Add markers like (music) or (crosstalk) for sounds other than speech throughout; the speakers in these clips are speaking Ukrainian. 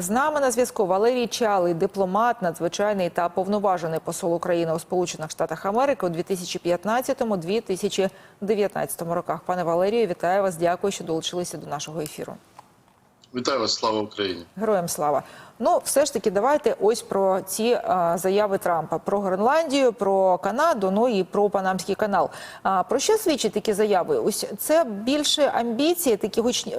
З нами на зв'язку Валерій Чалий, дипломат, надзвичайний та повноважений посол України у Сполучених Штатах Америки у 2015-2019 роках. Пане Валерію, вітаю вас. Дякую, що долучилися до нашого ефіру. Вітаю вас, слава Україні. Героям слава. Ну, все ж таки, давайте ось про ці а, заяви Трампа про Гренландію, про Канаду, ну і про Панамський канал. А про що свідчать такі заяви? Ось це більше амбіції, такі хоч е,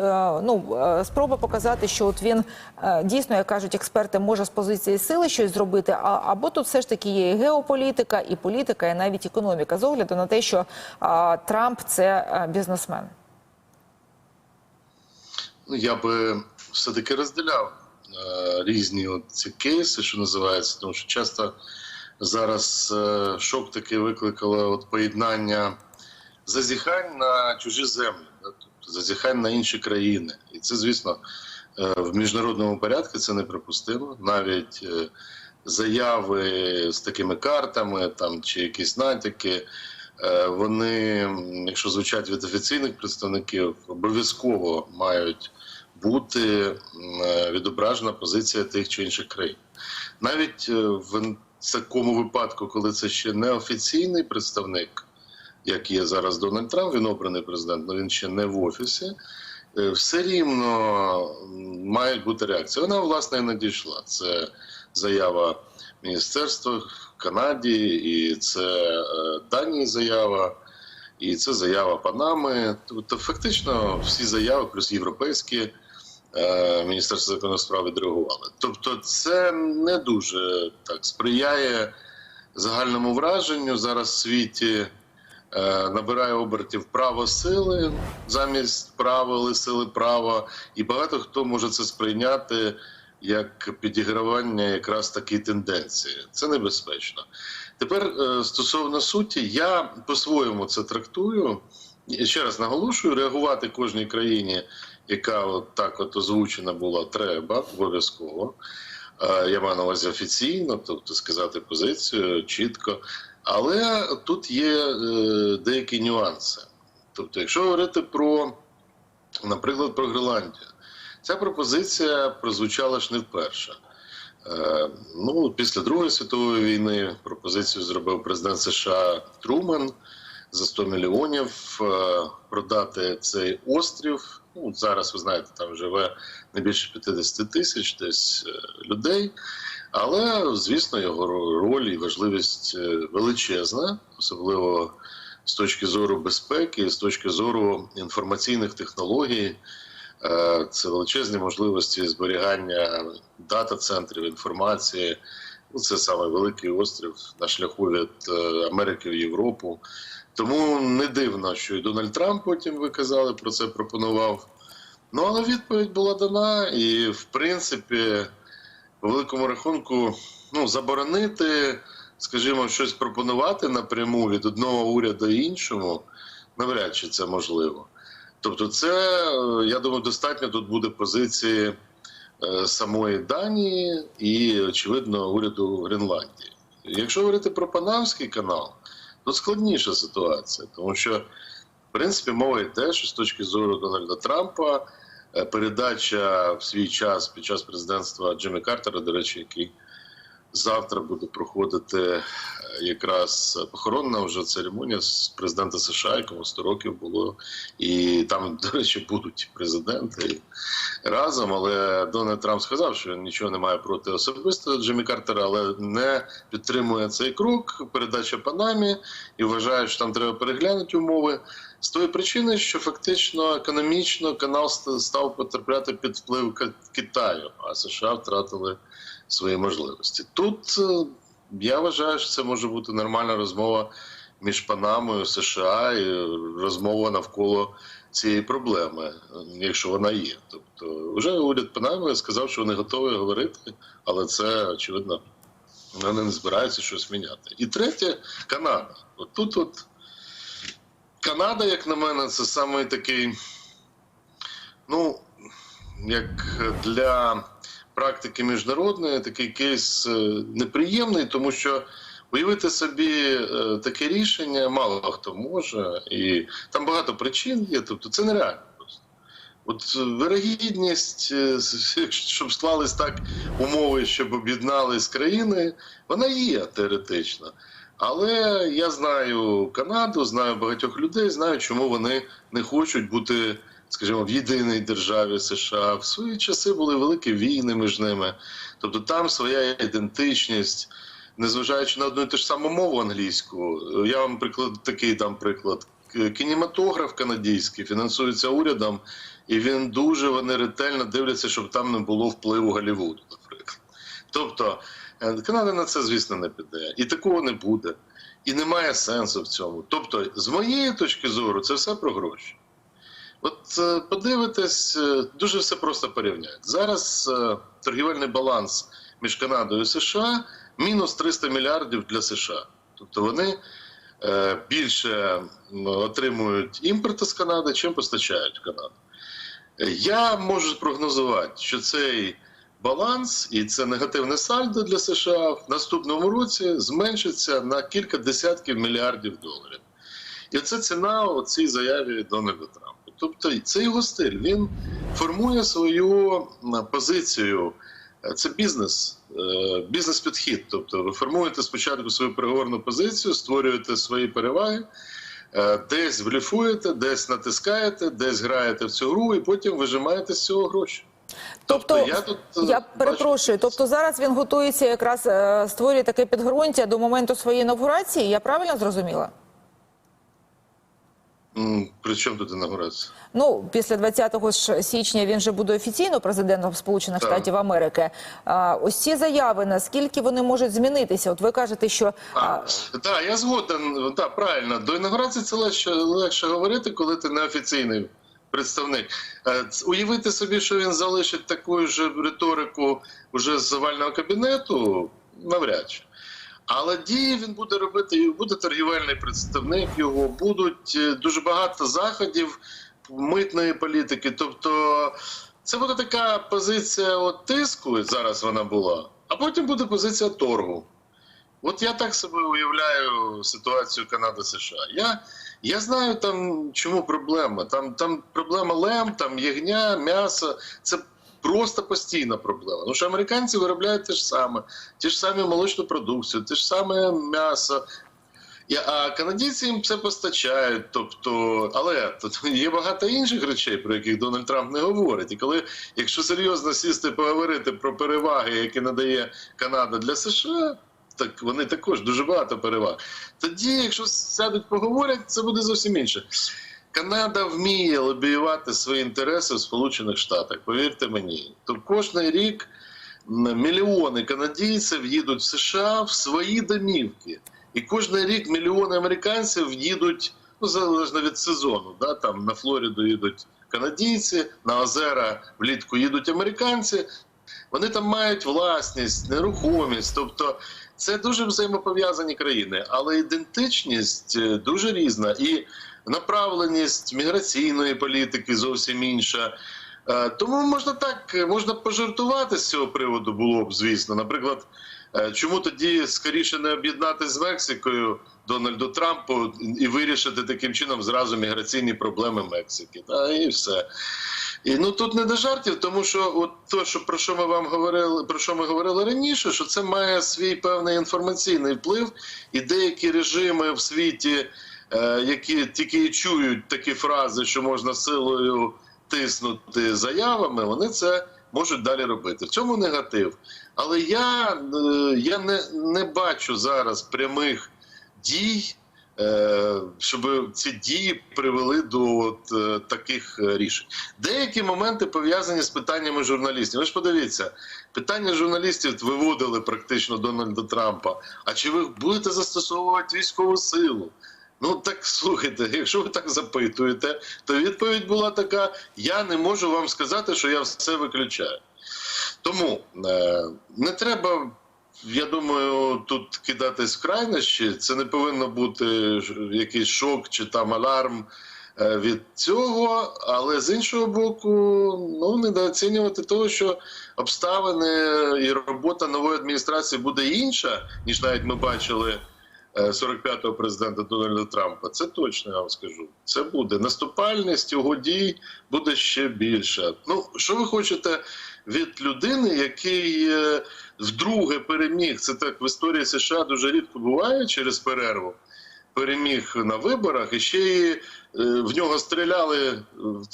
ну е, спроба показати, що от він е, дійсно, як кажуть експерти, може з позиції сили щось зробити. А або тут все ж таки є і геополітика, і політика, і навіть економіка з огляду на те, що а, Трамп це е, бізнесмен. Ну, я би все-таки розділяв е, різні от ці кейси, що називається, тому що часто зараз е, шок таки викликало от поєднання зазіхань на чужі землі, да, тобто зазіхань на інші країни. І це, звісно, е, в міжнародному порядку це неприпустимо. Навіть е, заяви з такими картами там чи якісь натяки. Е, Вони, якщо звучать від офіційних представників, обов'язково мають бути е, відображена позиція тих чи інших країн. Навіть е, в такому випадку, коли це ще не офіційний представник, як є зараз Дональд Трамп, він обраний президент, але він ще не в офісі. е, Все рівно м, мають бути реакції. Вона власне і надійшла. Це заява міністерства в Канаді, і це Данії заява, і це заява Панами. Тобто, фактично, всі заяви, плюс європейські міністерство закордонних справ відреагували. Тобто, це не дуже так сприяє загальному враженню зараз в світі. е, Набирає обертів право сили замість правил і сили права, і багато хто може це сприйняти як підігравання якраз такій тенденції. Це небезпечно. Тепер е, стосовно суті, я по-своєму це трактую. Ще раз наголошую, реагувати кожній країні, яка от так от озвучена була, треба обов'язково. Е, Я маю на увазі офіційно, тобто сказати позицію чітко. Але тут є е, деякі нюанси. Тобто, якщо говорити про, наприклад, про Гренландію, ця пропозиція прозвучала ж не вперше. Е, ну, після Другої світової війни пропозицію зробив президент США Труман за 100 мільйонів е, продати цей острів. Ну, зараз ви знаєте, там живе не більше 50 тисяч десь е, людей. Але, звісно, його роль і важливість е, величезна, особливо з точки зору безпеки, з точки зору інформаційних технологій. Це величезні можливості зберігання дата-центрів інформації. Ну, Це саме великий острів на шляху від Америки в Європу. Тому не дивно, що і Дональд Трамп потім ви казали про це пропонував. Ну але відповідь була дана, і в принципі, по великому рахунку, ну заборонити, скажімо, щось пропонувати напряму від одного уряду іншому, навряд чи це можливо. Тобто, це я думаю, достатньо тут буде позиції е, самої Данії і, очевидно, уряду Гренландії. Якщо говорити про Панамський канал, то складніша ситуація, тому що, в принципі, мова йде, що з точки зору Дональда Трампа е, передача в свій час під час президентства Джиммі Картера, до речі, який завтра буде проходити е, якраз похоронна вже церемонія з президента США, якому 100 років було, і там, до речі, будуть президенти разом. Але Дональд Трамп сказав, що він нічого не має проти особисто Джиммі Картера, але не підтримує цей крок, передача Панамі, і вважає, що там треба переглянути умови. З тої причини, що фактично економічно канал став потрапляти під вплив Китаю, а США втратили свої можливості. Тут е, я вважаю, що це може бути нормальна розмова між Панамою, США і розмова навколо цієї проблеми, якщо вона є. Тобто, вже уряд Панами сказав, що вони готові говорити, але це очевидно. Вони не збираються щось міняти. І третє Канада. От тут, от Канада, як на мене, це саме такий, ну, як для практики міжнародної, такий кейс е, неприємний, тому що уявити собі е, таке рішення мало хто може, і там багато причин є, тобто це нереально. От е, вирогідність, щоб склались так умови, щоб об'єднались країни, вона є теоретично. Але я знаю Канаду, знаю багатьох людей, знаю, чому вони не хочуть бути, скажімо, в єдиній державі США. В свої часи були великі війни між ними. Тобто там своя ідентичність, незважаючи на одну і ту ж саму мову англійську. Я вам приклад такий дам приклад. Кінематограф канадський фінансується урядом, і він дуже вони ретельно дивляться, щоб там не було впливу Голлівуду, наприклад. Тобто е, Канада на це, звісно, не піде. І такого не буде. І немає сенсу в цьому. Тобто, з моєї точки зору, це все про гроші. От е, подивитесь, е, дуже все просто порівняти. Зараз е, торгівельний баланс між Канадою і США мінус 300 мільярдів для США. Тобто вони більше отримують імпорту з Канади, чим постачають в Канаду. Я можу спрогнозувати, що цей баланс і це негативне сальдо для США в наступному році зменшиться на кілька десятків мільярдів доларів. І це ціна у цій заяві Дональда Трампа. Тобто це його стиль. Він формує свою позицію. Це бізнес, е, бізнес-підхід. Тобто ви формуєте спочатку свою переговорну позицію, створюєте свої переваги, е, десь бліфуєте, десь натискаєте, десь граєте в цю гру, і потім вижимаєте з цього гроші. Тобто, я тут е, я бачу- перепрошую. Тобто зараз він готується якраз створює таке підґрунтя до моменту своєї інаугурації. Я правильно зрозуміла? При чому тут інаугурація? Ну, після 20 ж січня він же буде офіційно президентом Сполучених Так. Штатів Америки. А, ось ці заяви, наскільки вони можуть змінитися? От ви кажете, що А, а, так, я згоден. Так, правильно. До інаугурації це легше, легше говорити, коли ти неофіційний представник. Е, Уявити собі, що він залишить таку ж риторику вже з овального кабінету, навряд чи. Але дії він буде робити, буде торгівельний представник його, будуть е, дуже багато заходів митної політики. Тобто це буде така позиція от тиску, зараз вона була, а потім буде позиція торгу. От я так собі уявляю ситуацію Канади США. Я, я знаю там чому проблема. Там, там проблема лем, там ягня, м'ясо. Це просто постійна проблема. Тому що американці виробляють те ж саме, ті ж самі молочну продукцію, те ж саме м'ясо. А канадійці їм це постачають. Тобто, але тут є багато інших речей, про яких Дональд Трамп не говорить. І коли, якщо серйозно сісти поговорити про переваги, які надає Канада для США, так вони також дуже багато переваг. Тоді, якщо сядуть поговорять, це буде зовсім інше. Канада вміє лобіювати свої інтереси в Сполучених Штатах. Повірте мені, то кожен рік мільйони канадійців їдуть в США в свої домівки. І кожен рік мільйони американців їдуть, ну залежно від сезону. Да? Там на Флориду їдуть канадійці, на озера влітку їдуть американці. Вони там мають власність, нерухомість. Тобто це дуже взаємопов'язані країни, але ідентичність е, дуже різна. І направленість міграційної політики зовсім інша. Е, Тому можна так, е, можна пожартувати з цього приводу було б, звісно. Наприклад, е, чому тоді скоріше не об'єднати з Мексикою Дональду Трампу і вирішити таким чином зразу міграційні проблеми Мексики? Та і все. І ну тут не до жартів, тому що от то, що про що ми вам говорили, про що ми говорили раніше, що це має свій певний інформаційний вплив, і деякі режими в світі, які тільки чують такі фрази, що можна силою тиснути заявами, вони це можуть далі робити. В цьому негатив. Але я, е, я не, не бачу зараз прямих дій. е, Щоб ці дії привели до от, е, таких е, рішень. Деякі моменти пов'язані з питаннями журналістів. Ви ж подивіться, питання журналістів виводили практично Дональда Трампа. А чи ви будете застосовувати військову силу? Ну так слухайте, (laughs) якщо ви так запитуєте, то відповідь була така: я не можу вам сказати, що я все виключаю. Тому е, не треба. Я думаю, тут кидатись в крайнощі. Це не повинно бути якийсь шок чи там аларм е, від цього, але з іншого боку, ну недооцінювати того, що обставини і робота нової адміністрації буде інша, ніж навіть ми бачили 45-го президента Дональда Трампа. Це точно я вам скажу. Це буде наступальність його дій буде ще більша. Ну що ви хочете від людини, який е, вдруге переміг? Це так в історії США дуже рідко буває через перерву. Переміг на виборах, і ще й е, в нього стріляли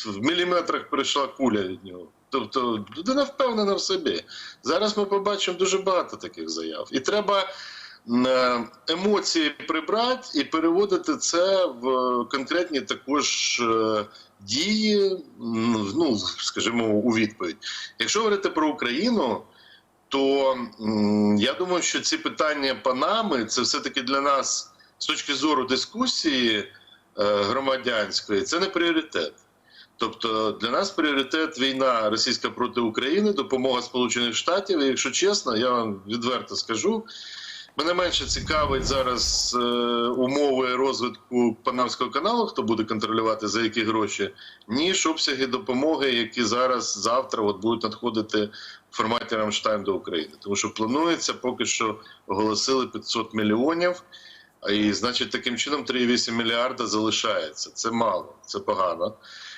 в міліметрах прийшла куля від нього. Тобто людина впевнена в собі. Зараз ми побачимо дуже багато таких заяв. І треба е, емоції прибрати і переводити це в конкретні також е, дії, ну, скажімо, у відповідь. Якщо говорити про Україну, то я думаю, що ці питання Панами це все-таки для нас з точки зору дискусії е, громадянської, це не пріоритет. Тобто для нас пріоритет війна російська проти України, допомога Сполучених Штатів. І якщо чесно, я вам відверто скажу. Мене менше цікавить зараз е, умови розвитку Панамського каналу, хто буде контролювати за які гроші, ніж обсяги допомоги, які зараз завтра от будуть надходити в форматі Рамштайн до України. Тому що планується поки що оголосили 500 мільйонів. І значить, таким чином 3,8 мільярда залишається. Це мало, це погано.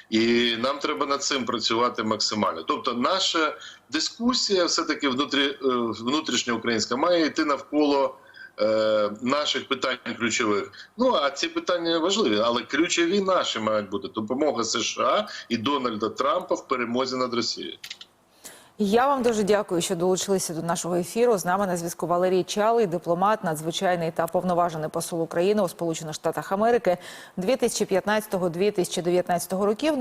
І нам треба над цим працювати максимально. Тобто, наша дискусія, все-таки внутрі, е, внутрішня українська, має йти навколо е, наших питань ключових. Ну а ці питання важливі, але ключові наші мають бути допомога США і Дональда Трампа в перемозі над Росією. Я вам дуже дякую, що долучилися до нашого ефіру. З нами на зв'язку Валерій Чалий, дипломат, надзвичайний та повноважений посол України у Сполучених Штатах Америки 2015-2019 років. Ну